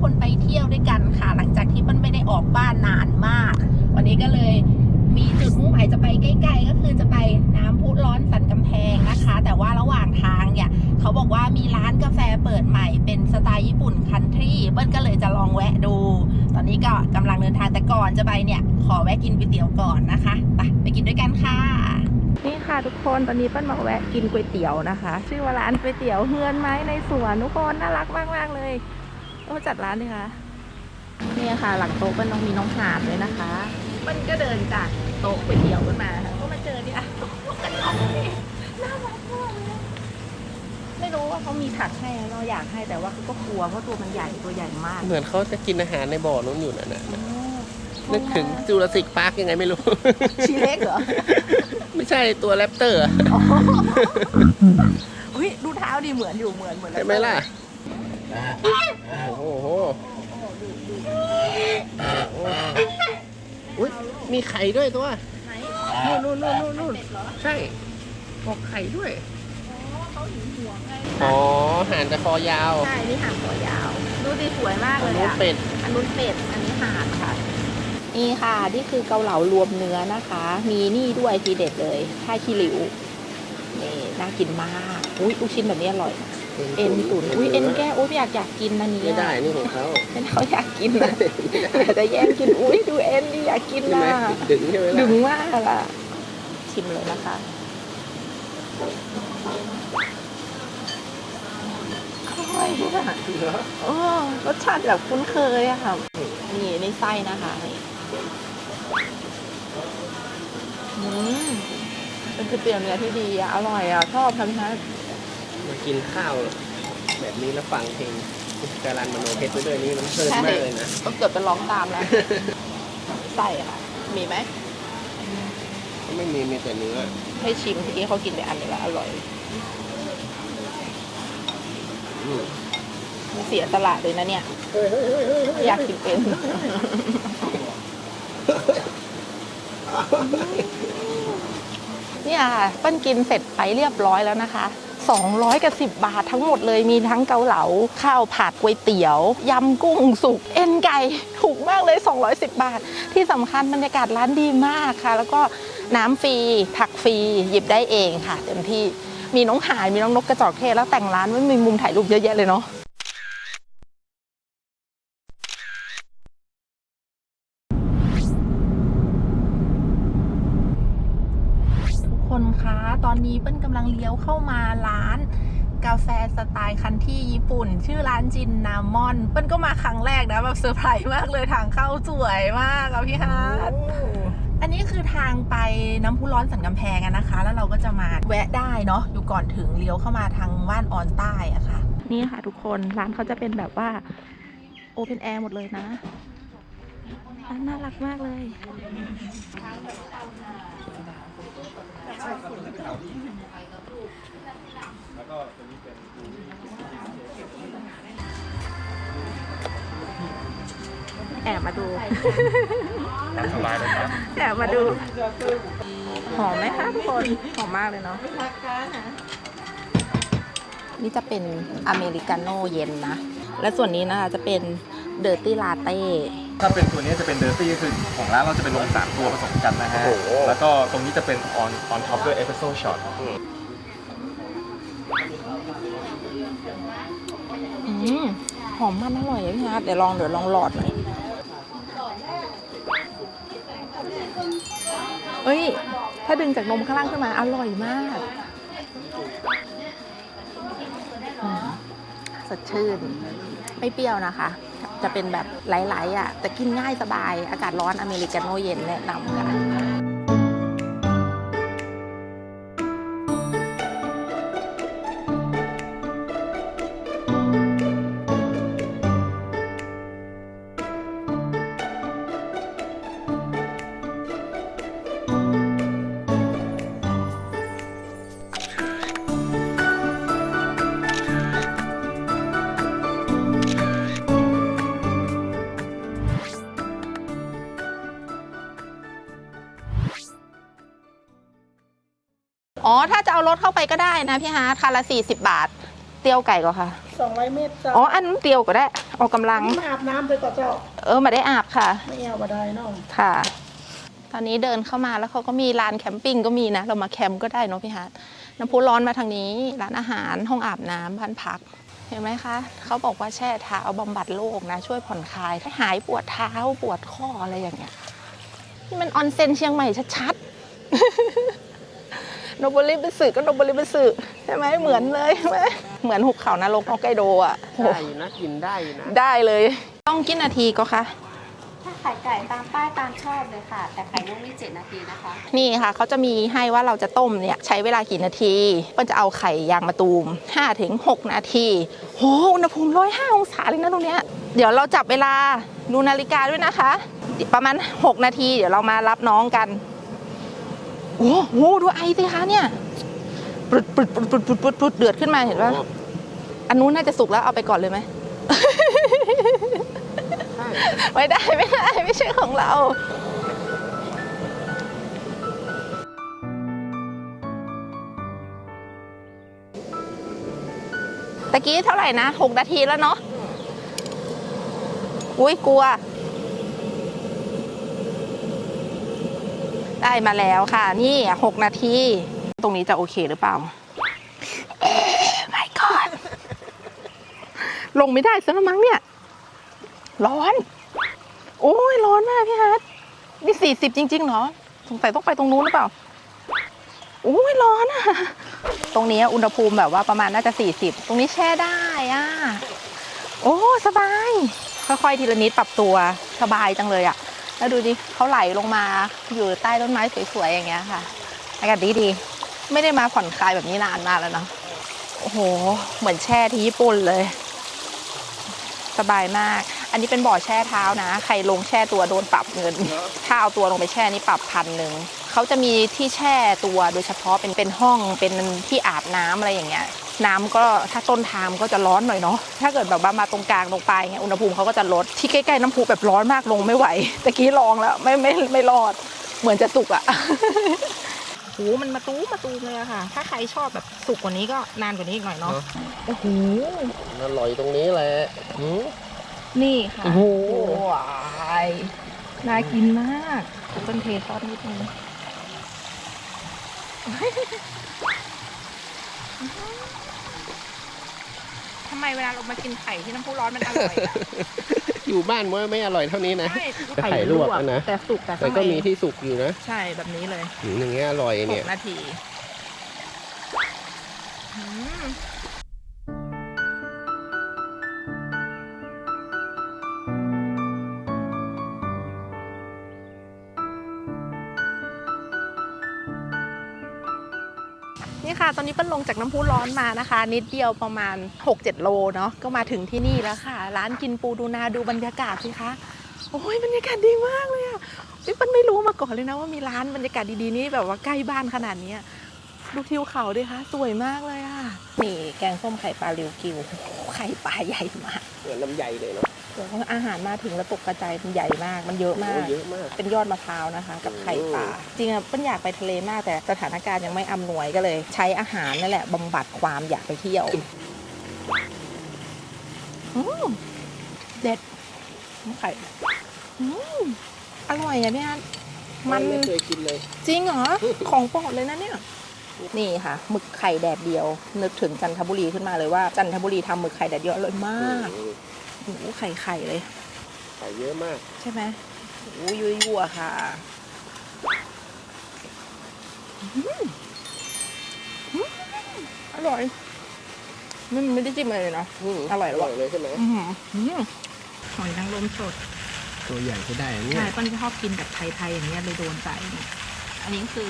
คนไปเที่ยวด้วยกันค่ะ หลังจากที่เปิ้ลไม่ได้ออกบ้านนานมาก วันนี้ก็เลยมีจุดมุ่งหมายจะไปใกล้ๆก็คือจะไปน้ำพุร้อนสันกำแพงนะคะ แต่ว่าระหว่างทางเนี่ย เขาบอกว่ามีร้านกาแฟเปิดใหม่เป็นสไตล์ญี่ปุ่นคันทรีเปิ้ลก็เลยจะลองแวะดู ตอนนี้ก็กำลังเดินทางแต่ก่อนจะไปเนี่ย ขอแวะกินก๋วยเตี๋ยวก่อนนะคะไปไปกินด้วยกันค่ะนี่ค่ะทุกคนตอนนี้เปิ้ลมาแวะกินก๋วยเตี๋ยวนะคะ ชื่อว่าร้านก๋วยเตี๋ยวเฮือนไม้ในสวนทุกคนน่ารักมากๆเลย โอ้จัดร้านเลยค่ะนี่ค่ะ หลังโต๊ะเปิ้ลต้องมีน้องหาดด้วยนะคะเปิ้ลก็เดินจากโต๊ะก๋วยเตี๋ยวขึ้นมาค่ะก็มาเจอเนี่ยพวกกันน้องนี่น่ารักมากเลยไม่รู้ว่าเขามีผักให้เราอยากให้แต่ว่าเขาก็กลัวเพราะตัวมันใหญ่ตัวใหญ่มาก เหมือนเขาจะกินอาหารในบ่อนู้นอยู่นั่นน่ะโอ้นึกถึงจูราสสิกพาร์คยังไงไม่รู้ ชีเล็กเหรอ ไม่ใช่ตัวแรปเตอร์อะอุ้ยดูเท้าดีเหมือนอยู่เหมือนเหมือนใช่ไหมล่ะ โอ้โหอุ้ยมีไข่ด้วยตัวไหนนู่นนู่นนู่นนู่นใช่บอกไข่ด้วยเขาหิวหัวไงอ๋อห่านจะคอยาวใช่นี่หางตัวยาว ดูดิสวยมากเลยนู้นอะ เป็ด อันนู้นเป็ด อันนี้หางค่ะ นี่ค่ะ นี่คือเกาเหลารวมเนื้อนะคะ มีนี่ด้วยทีเด็ดเลยท่าขี้หลิวนี่น่ากินมาก อุ้ยลูกชิ้นแบบนี้อร่อย เอ็นตุ๋นอุ้ยเอ็นแก้วอุ้ยอยากอยากกินอันนี้ไม่อะได้นี่ของเขาเป็นเขาอยากกินนะแต่จะแย่งกินอุ้ยดูเอ็นดิอยากกินใช่ไหมนะดึงใช่ไหมล่ะดึงมากล่ะชิมเลยนะคะอร่อยมากเออรสชาติแบบคุ้นเคยอะค่ะนี่ในไส้นะคะนี่อืมเป็นก๋วยเตี๋ยวเนื้อที่ดีอะอร่อยอะชอบทำนะ มากินข้าว แบบนี้แล้วฟังเพลงการันมโนเพชรไปด้วยนี่มันเพลินมากเลยนะก็เกือบจะร้องตามแล้วไส้ค่ะ มีไหม ไม่มีมีแต่เนื้อ ให้ชิมทีนี้เขากินไปอันเดียวแล้วอร่อยอืมมันเสียตลาดเลยนะเนี่ย เฮ้ยเฮ้ยเฮ้ยเฮ้ยเฮ้ยอยากกินเป็นเนี่ยค่ะเปิ้ลกินเสร็จไปเรียบร้อยแล้วนะคะ 200กับ10 บาททั้งหมดเลยมีทั้งเกาเหลาข้าวผัดก๋วยเตี๋ยวยำกุ้งสุกเอ็นไก่ถูกมากเลย 210 บาท ที่สำคัญบรรยากาศร้านดีมากค่ะ แล้วก็น้ำฟรีผักฟรีหยิบได้เองค่ะเต็มที่มีน้องหายมีน้องนกกระจอกเทศแล้วแต่งร้านไว้มีมุมถ่ายรูปเยอะแยะเลยเนาะ ทุก คนคะตอนนี้เปิ้ลกำลังเลี้ยวเข้ามาร้าน กาแฟสไตล์คันที่ญี่ปุ่น ชื่อร้านจินนามอน เปิ้ลก็มาครั้งแรกนะแบบเซอร์ไพรส์มากเลยทางเข้าสวยมากอะพี่ฮาร์ดอันนี้คือทางไปน้ำพุร้อนสันกำแพงอะนะคะ แล้วเราก็จะมาแวะได้เนาะอยู่ก่อนถึงเลี้ยวเข้ามาทางว่านออนใต้อะค่ะ นี่ค่ะทุกคนร้านเขาจะเป็นแบบว่าโอเพนแอร์หมดเลยนะร้านน่ารักมากเลย แอบมาดู สบายเลยครับแอบมาดู หอมไหมคะทุกคน หอมมากเลยเนาะ นี่จะเป็นอเมริกาโน่เย็นนะ และส่วนนี้นะคะจะเป็นเดอร์ตี้ลาเต้ ถ้าเป็นตัวนี้จะเป็นเดอร์ตี้ก็คือของร้านเราจะเป็นลงสามตัวผสมกันนะฮะ โอ้โห แล้วก็ตรงนี้จะเป็นออนออนท็อปด้วยเอสเปรสโซ่ช็อตอืมหอมมันอร่อยเลยพี่ฮาร์ดเดี๋ยวลองเดี๋ยวลองหลอดหน่อยเฮ้ย ถ้าดึงจากนมข้างล่างขึ้นมาอร่อยมากอืมสดชื่น ไม่เปรี้ยวนะคะ จะเป็นแบบไหลๆอะแต่กินง่ายสบายอากาศร้อนอเมริกาโน่เย็นแนะนำค่ะ รถเข้าไปก็ได้นะพี่ฮาร์ดคันละ40บาท เตียวไก่ก็ค่ะ สองร้อยเมตรเจ้าอ๋ออันนั้นเตียวก็ได้ออกกำลัง มาอาบน้ำไปก่อนเจ้า เออมาได้อาบค่ะ ไม่เอาบัได้เนาะค่ะ ตอนนี้เดินเข้ามาแล้วเขาก็มีลานแคมปิ้งก็มีนะ เรามาแคมป์ก็ได้เนาะพี่ฮาร์ดน้ำพุร้อนมาทางนี้ ร้านอาหารห้องอาบน้ำบ้านพัก เห็นไหมคะเขาบอกว่าแช่เท้าบำบัดโรคนะ ช่วยผ่อนคลายให้หายปวดเท้าปวดข้ออะไรอย่างเงี้ยนี่มันออนเซ็นเชียงใหม่ชัดๆ โนบุริเป็นสึก็โนบุริเป็นสึใช่ไหมเหมือนเลยใช่ไหมเหมือนหุบเขานรกฮอกไกโดอะโอ้ได้อยู่นะกินได้อยู่นะได้เลย ต้องกี่นาทีก็คะถ้าไข่ไก่ตามป้ายตามชอบเลยค่ะ แต่ไข่นกนี่เจ็ดนาทีนะคะ นี่ค่ะเขาจะมีให้ว่าเราจะต้มเนี่ยใช้เวลากี่นาทีก็จะเอาไข่ยางมะตูม5ถึง6นาทีโหอุณหภูมิ105องศาเลยนะตรงเนี้ยเดี๋ยวเราจับเวลาดูนาฬิกาด้วยนะคะ ประมาณ 6 นาที เดี๋ยวเรามารับน้องกัน โอ้โหดูไอสิคะเนี่ยปรุดปรุดปรุดปรุดปรุดปรุดปรุดเดือดขึ้นมาเห็นปะอันนู้นน่าจะสุกแล้วเอาไปก่อนเลยไหมใช่ไม่ได้ไม่ได้ไม่ใช่ของเราตะกี้เท่าไหร่นะหกนาทีแล้วเนาะอุ้ยกลัว ได้มาแล้วค่ะ นี่หกนาที ตรงนี้จะโอเคหรือเปล่าไม่ก่อนลงไม่ได้ซะแล้วมั้งเนี่ย ร้อน โอ้ยร้อนมากพี่ฮัทนี่สี่สิบจริงๆเหรอ สงสัยต้องไปตรงนู้นหรือเปล่าโอ้ยร้อนอะตรงนี้อุณหภูมิแบบว่าประมาณน่าจะสี่สิบตรงนี้แช่ได้อะโอ้ สบาย ค่อยๆ ทีละนิดปรับตัว สบายจังเลยอะ แล้วดูดิเขาไหลลงมาอยู่ใต้ต้นไม้สวยๆอย่างเงี้ยค่ะอากาศดีๆไม่ได้มาผ่อนคลายแบบนี้นานมากแล้วเนาะโอ้โห เหมือนแช่ที่ญี่ปุ่นเลย สบายมาก อันนี้เป็นบ่อแช่เท้านะ ใครลงแช่ตัวโดนปรับเงิน ถ้าเอาตัวลงไปแช่นี่ปรับพันหนึ่งเขาจะมีที่แช่ตัวโดยเฉพาะเป็นเป็นห้องเป็นที่อาบน้ำอะไรอย่างเงี้ย น้ำก็ถ้าต้นทางก็จะร้อนหน่อยเนาะถ้าเกิดแบบว่ามาตรงกลางตรงปลายเงี้ยอุณหภูมิเขาก็จะลดที่ใกล้ๆน้ำพุแบบร้อนมากลงไม่ไหวตะกี้ลองแล้วไม่ไม่ไม่รอด เหมือนจะสุกอะโหมันมาตู้มาตูมเลยอะค่ะ ถ้าใครชอบแบบสุกกว่านี้ก็นานกว่านี้อีกหน่อยเนาะโอ้โหอร่อยตรงนี้แหละหืมนี่ค่ะโอ้โหว้ายน่ากินมากต้นเทซอสนิดนึงทำไมเวลาเรามากินไข่ที่น้ำพุร้อนมันอร่อยอะ อยู่บ้านมันไม่อร่อยเท่านี้นะใช่ไข่ลวกอะนะแต่สุกแต่แต่ข้างก็ในมีที่สุกอยู่นะใช่แบบนี้เลย หืมอย่างเงี้ยอร่อยหเนี่ย กนาที นี่ค่ะ ตอนนี้เปิ้ลลงจากน้ำพุร้อนมานะคะ นิดเดียวประมาณ 6-7 โลเนาะก็มาถึงที่นี่แล้วค่ะ ร้านกินปูดูนาดูบรรยากาศสิคะโอ้ยบรรยากาศดีมากเลยอะนี่เปิ้ลไม่รู้มาก่อนเลยนะว่ามีร้านบรรยากาศดีๆนี้แบบว่าใกล้บ้านขนาดเนี้ยดูทิวเขาดิคะสวยมากเลยอะนี่แกงส้มไข่ปลาริวกิวโอ้โหไข่ปลาใหญ่มากเหมือนลำไยเลยเนาะ เดี๋ยวอาหารมาถึงแล้วตกกระจายมันใหญ่มาก มันเยอะมาโอ้กเยอะมาก เป็นยอดมะพร้าวนะคะ กับไข่ปลาอืมจริงๆอะเปิ้ลอยากไปทะเลมากแต่สถานการณ์ยังไม่อำนวยก็เลย ใช้อาหารนั่นแหละบำบัดความอยากไปเที่ยวอืมเด็ดไข่อืมอร่อยอะพี่อันมันไม่เคยกินเลย จริงเหรอ ของโปรดเลยนะเนี่ยนี่ค่ะหมึกไข่แดดเดียว นึกถึงจันทบุรีขึ้นมาเลยว่าจันทบุรีทำหมึกไข่แดดเดียวอร่อยมากอืม โอ้โหไข่ไข่เลย ไข่เยอะมาก ใช่ไหมโอ้ยยั่วยั่วๆค่ะอืมอืมอร่อยไม่ไม่ได้จิ้มอะไรเลยเนาะมอร่อยอแล้วร่อยเลยใช่ไหมอื้อหืออืมหอยนางรมสด ตัวใหญ่ใช้ได้อันเนี่ใช่ยป้นชอบกินแบบไทยๆอย่างเงี้ยเลยโดนใจเนี่ยอันนี้คือ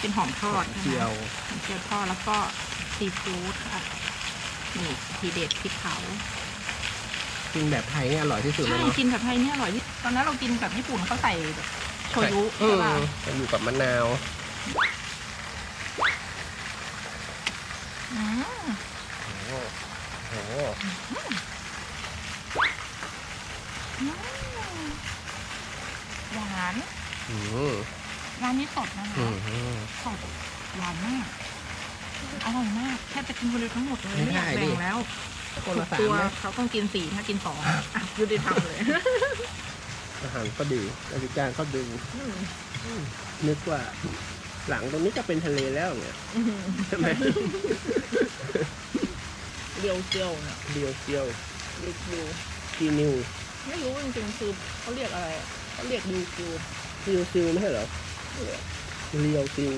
เป็นหอมทอดนะคะเจียวหอมเจียวทอดแล้วก็ซีฟู้ดค่ะนี่ทีเด็ดพริกเผา กินแบบไทยเนี่ยอร่อยที่สุดเลใช่ยเนาะกินแบบไทยเนี่ยอร่อยที่ตอนนั้นเรากินแบบญี่ปุ่นเขาใส่แบบโชยุอืใช่มป่ะอยู่กับมะนาวอืมโอ้โหหวานอืมร้านนี้สดนะคะอืมอืมสดหวานมากอร่อยมากแค่จะกินคนเดียวทั้งหมดเลยไม่ไม่อยากได้แบ่ดิ งแล้ว คนละสามตัวนะเขาต้องกินสี่ถ้ากินสองอะยุติธรรมเลยอาหารก็ดีบริการก็ดีนึกว่า หลังตรงนี้จะเป็นทะเลแล้วเนี่ยใช่ไหมเรียวเจียวเนี่ยเดียวเดียวเรียวคิวกีนิวไม่รู้จริงๆคือเขาเรียกอะไรอะเขาเรียกดิวคิวเรียวซิลไม่ใช่เหรอเรียวซิล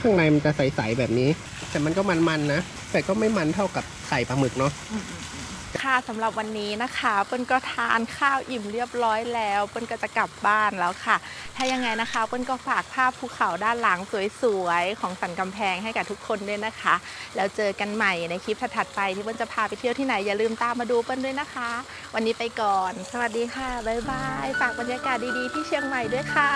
ข้างในมันจะใสๆแบบนี้ แต่มันก็มันๆนะ แต่ก็ไม่มันเท่ากับไข่ปลาหมึกเนาะค่ะสำหรับวันนี้นะคะเปิ้ลก็ทานข้าวอิ่มเรียบร้อยแล้วเปิ้ลก็จะกลับบ้านแล้วค่ะ ถ้ายังไงนะคะเปิ้ลก็ฝากภาพภูเขาด้านหลังสวยๆของสันกำแพงให้กับทุกคนด้วยนะคะ แล้วเจอกันใหม่ในคลิปถัดๆไปที่เปิ้ลจะพาไปเที่ยวที่ไหนอย่าลืมตามมาดูเปิ้ลด้วยนะคะ วันนี้ไปก่อน สวัสดีค่ะบ๊ายบายฝากบรรยากาศดีๆ ที่เชียงใหม่ด้วยค่ะ